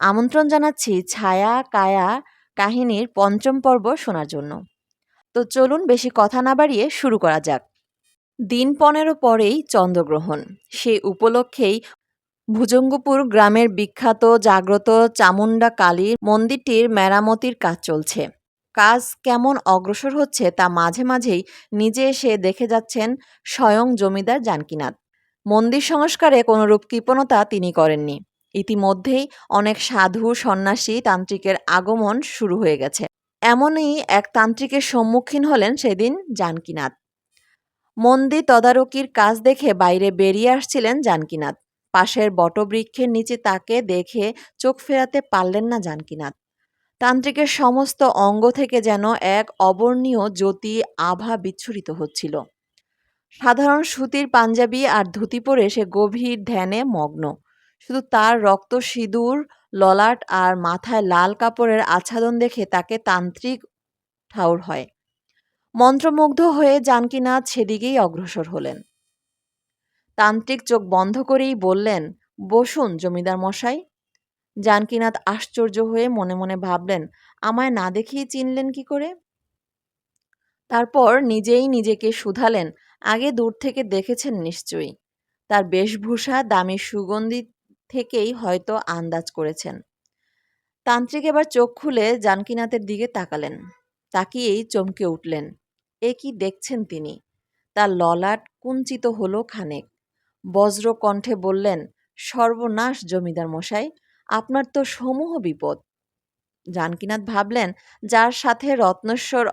আমন্ত্রণ জানাচ্ছি ছায়া কায়া কাহিনীর পঞ্চম পর্ব শোনার জন্য। তো চলুন বেশি কথা না বাড়িয়ে শুরু করা যাক। দিন পনেরো পরেই চন্দ্রগ্রহণ। সেই উপলক্ষেই ভুজঙ্গপুর গ্রামের বিখ্যাত জাগ্রত চামুন্ডা কালীর মন্দিরটির মেরামতির কাজ চলছে। কাজ কেমন অগ্রসর হচ্ছে তা মাঝে মাঝেই নিজে এসে দেখে যাচ্ছেন স্বয়ং জমিদার জানকীনাথ। মন্দির সংস্কারে কোনোরূপ কৃপণতা তিনি করেননি। ইতিমধ্যেই অনেক সাধু সন্ন্যাসী তান্ত্রিকের আগমন শুরু হয়ে গেছে। এমনই এক তান্ত্রিকের সম্মুখীন হলেন সেদিন জানকীনাথ। মন্দির তদারকির কাজ দেখে বাইরে বেরিয়ে আসছিলেন জানকীনাথ। পাশের বটবৃক্ষের নিচে তাকে দেখে চোখ ফেরাতে পারলেন না জানকীনাথ। তান্ত্রিকের সমস্ত অঙ্গ থেকে যেন এক অবর্ণীয় জ্যোতি আভা বিচ্ছুরিত হচ্ছিল। সাধারণ সুতির পাঞ্জাবি আর ধুতি পরে সে গভীর ধ্যানে মগ্ন। শুধু তার রক্ত সিঁদুর, ললাট আর মাথায় লাল কাপড়ের আচ্ছাদন দেখে তাকে তান্ত্রিক ঠাউর হয়। মন্ত্রমুগ্ধ হয়ে জানকীনাথ সেদিকেই অগ্রসর হলেন। তান্ত্রিক চোখ বন্ধ করেই বললেন, বসুন জমিদার মশাই। জানকীনাথ আশ্চর্য হয়ে মনে মনে ভাবলেন, আমায় না দেখেই চিনলেন কি করে? তারপর নিজেই নিজেকে শুধালেন, আগে দূর থেকে দেখেছেন নিশ্চয়ই। তার বেশভূষা, দামি সুগন্ধি থেকেই হয়তো আন্দাজ করেছেন। তান্ত্রিক এবার চোখ খুলে জানকীনাথের দিকে তাকালেন। তাকিয়েই চমকে উঠলেন। এ কি দেখছেন তিনি? তার ললাট কুঞ্চিত হলো খানেক। বজ্র কণ্ঠে বললেন, সর্বনাশ জমিদার মশাই, আপনার তো সমূহ বিপদ। জানকীনাথ ভাবলেন, যার সাথে রত্নেশ্বর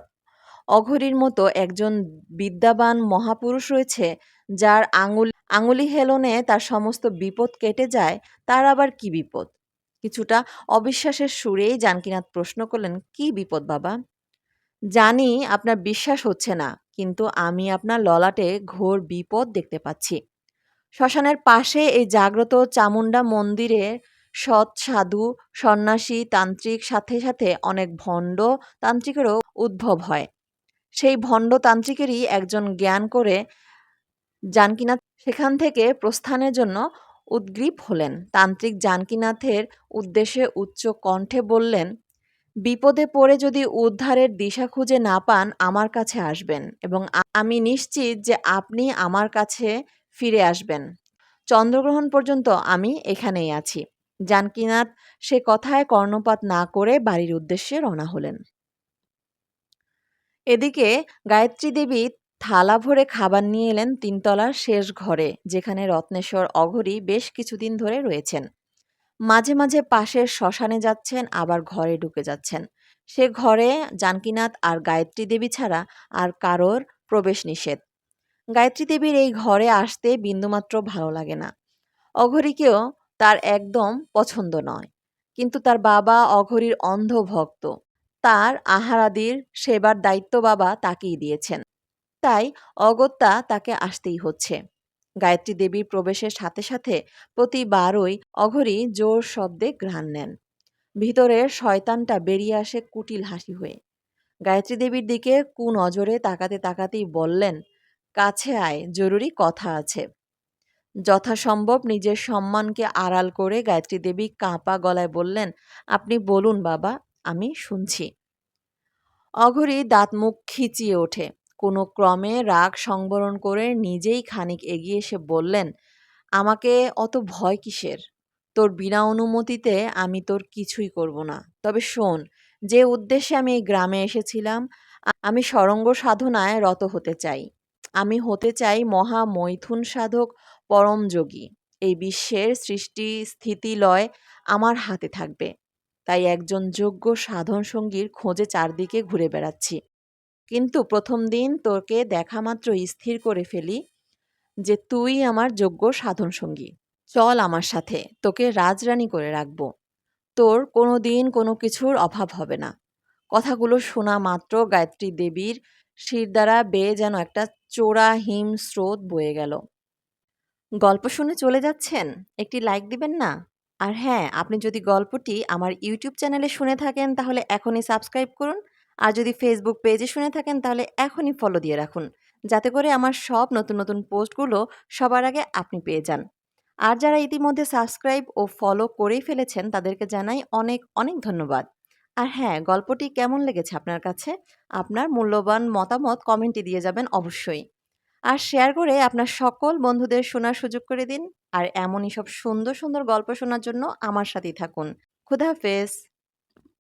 অঘরীর মতো একজন বিদ্যাবান মহাপুরুষ রয়েছে যার আঙুল, আঙুলি হেলনে তার সমস্ত বিপদ কেটে যায়, তার আবার কি বিপদ? কিছুটা অবিশ্বাসের সুরেই জানকীনাথ প্রশ্ন করলেন, কি বিপদ বাবা? জানি, আপনার বিশ্বাস হচ্ছে না, কিন্তু আমি আপনার ললাটে ঘোর বিপদ দেখতে পাচ্ছি। শ্মশানের পাশে এই জাগ্রত চামুন্ডা মন্দিরে সৎ সাধু, সন্ন্যাসী, তান্ত্রিক, সাথে সাথে অনেক ভণ্ড তান্ত্রিকেরও উদ্ভব হয়। সেই ভণ্ড তান্ত্রিকেরই একজন জ্ঞান করে জানকীনাথ সেখান থেকে প্রস্থানের জন্য উদ্গ্রীব হলেন। তান্ত্রিক জানকীনাথের উদ্দেশ্যে উচ্চ কণ্ঠে বললেন, বিপদে পড়ে যদি উদ্ধারের দিশা খুঁজে না পান, আমার কাছে আসবেন এবং আমি নিশ্চিত যে আপনি আমার কাছে ফিরে আসবেন। চন্দ্রগ্রহণ পর্যন্ত আমি এখানেই আছি। জানকীনাথ সে কথায় কর্ণপাত না করে বাড়ির উদ্দেশ্যে রওনা হলেন। এদিকে গায়ত্রী দেবী থালা ভরে খাবার নিয়ে এলেন তিনতলার শেষ ঘরে, যেখানে রত্নেশ্বর অঘরী বেশ কিছুদিন ধরে রয়েছেন। মাঝে মাঝে পাশের শ্মশানে যাচ্ছেন, আবার ঘরে ঢুকে যাচ্ছেন। সে ঘরে জানকীনাথ আর গায়ত্রী দেবী ছাড়া আর কারোর প্রবেশ নিষেধ। গায়ত্রী দেবীর এই ঘরে আসতে বিন্দুমাত্র ভালো লাগে না। অঘরীকেও তার একদম পছন্দ নয়। কিন্তু তার বাবা অঘরীর অন্ধ ভক্ত তার আহারাদির সেবার দায়িত্ব বাবা তাকেই দিয়েছেন। তাই অগত্যা তাকে আসতেই হচ্ছে। গায়ত্রী দেবীর প্রবেশের সাথে সাথে প্রতিবারই অঘরী জোর শব্দে ঘ্রাণ নেন। ভিতরের শয়তানটা বেরিয়ে আসে কুটিল হাসি হয়ে। গায়ত্রী দেবীর দিকে কু নজরে তাকাতে তাকাতেই বললেন, কাছে আয়, জরুরি কথা আছে। যথাসম্ভব নিজের সম্মানকে আড়াল করে গায়ত্রী দেবী কাঁপা গলায় বললেন, আপনি বলুন বাবা, আমি শুনছি অঘরী দাঁত মুখ খিচিয়ে ওঠে। কোনো ক্রমে রাগ সংবরণ করে নিজেই খানিক এগিয়ে এসে বললেন, আমাকে অত ভয় কিসের? তোর বিনা অনুমতিতে আমি তোর কিছুই করব না। তবে শোন, যে উদ্দেশ্যে আমি এই গ্রামে এসেছিলাম, আমি সরঙ্গ সাধনায় রত হতে চাই। আমি হতে চাই মহা মৈথুন সাধক পরমযোগী এই বিশ্বের সৃষ্টি স্থিতি লয় আমার হাতে থাকবে। তাই একজন যোগ্য সাধন সঙ্গীর খোঁজে চারদিকে ঘুরে বেড়াচ্ছি। কিন্তু প্রথম দিন তোকে দেখা মাত্র স্থির করে ফেলি যে তুই আমার যোগ্য সাধন সঙ্গী। চল আমার সাথে, তোকে রাজরানী করে রাখব। তোর কোনো দিন কোনো কিছুর অভাব হবে না। কথাগুলো শোনা মাত্র গায়ত্রী দেবীর শির দ্বারা বেয়ে যেন একটা চোরা হিম স্রোত বয়ে গেল। গল্প শুনে চলে যাচ্ছেন? একটি লাইক দিবেন না? আর হ্যাঁ আপনি যদি গল্পটি আমার ইউটিউব চ্যানেলে শুনে থাকেন তাহলে এখনই সাবস্ক্রাইব করুন। আর যদি ফেসবুক পেজে শুনে থাকেন, তাহলে এখনই ফলো দিয়ে রাখুন। যাতে করে আমার সব নতুন নতুন পোস্টগুলো সবার আগে আপনি পেয়ে যান। আর যারা ইতিমধ্যে সাবস্ক্রাইব ও ফলো করেই ফেলেছেন, তাদেরকে জানাই অনেক অনেক ধন্যবাদ। আর হ্যাঁ গল্পটি কেমন লেগেছে আপনার কাছে? আপনার মূল্যবান মতামত কমেন্টে দিয়ে যাবেন অবশ্যই। আর শেয়ার করে আপনার সকল বন্ধুদের শোনার সুযোগ করে দিন। আর এমনই সব সুন্দর সুন্দর গল্প শোনার জন্য আমার সাথেই থাকুন। খুদা হাফেজ।